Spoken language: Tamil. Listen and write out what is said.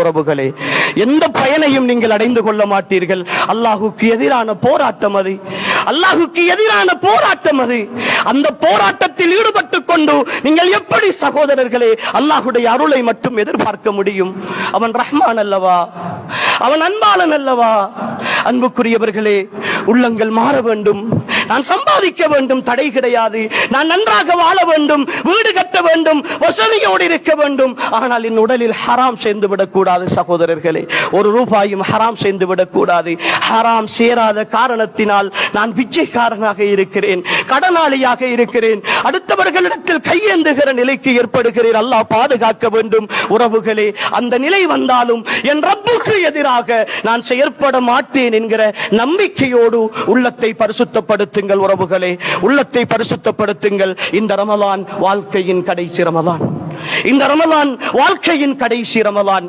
உறவுகளே எந்த பயனையும் நீங்கள் அடைந்து கொள்ள மாட்டீர்கள். அல்லாஹுக்கு எதிரான போராட்டம் அது. அல்லாஹுக்கு எதிரான போராட்டம் அது. அந்த போராட்டத்தில் ஈடுபட்டு கொண்டு நீங்கள் எப்படி சகோதரர்களே அல்லாஹுடைய அருளை மட்டும் எதிர்பார்க்க முடியும்? அவன் ரஹ்மான் அல்லவா? அவன் அன்பாளன் அல்லவா? அன்புக்குரியவர்களே உள்ளங்கள் மாற வேண்டும். நான் சம்பாதிக்க வேண்டும் தடை கிடையாது. நான் நன்றாக வாழ வேண்டும் வீடு கட்ட வேண்டும் வசதியோடு இருக்க வேண்டும். ஆனால் என் உடலில் ஹராம் சேர்ந்து விடக்கூடாது சகோதரர்களே. ஒரு ரூபாயும் ஹராம் சேர்ந்து விடக்கூடாது. ஹராம் சேராத காரணத்தினால் நான் பிச்சைக்காரனாக இருக்கிறேன் கடனாளியாக இருக்கிறேன். அடுத்தவர்களிடத்தில் கையேந்துகிற நிலைக்கு ஏற்படுகிறேன். அல்லாஹ் பாதுகாக்க வேண்டும். உறவுகளே அந்த நிலை வந்தாலும் என் ரப்புக்கு எதிராக நான் செயற்பட மாட்டேன் என்கிற நம்பிக்கையோடு உள்ளத்தை பரிசுத்தப்படுத்துங்கள் உறவுகளே. உள்ளத்தை பரிசுத்தப்படுத்துங்கள். இந்த ரமலான் வாழ்க்கையின் கடைசி ரமலான். இந்த ரமலான் வாழ்க்கையின் கடைசி ரமலான்.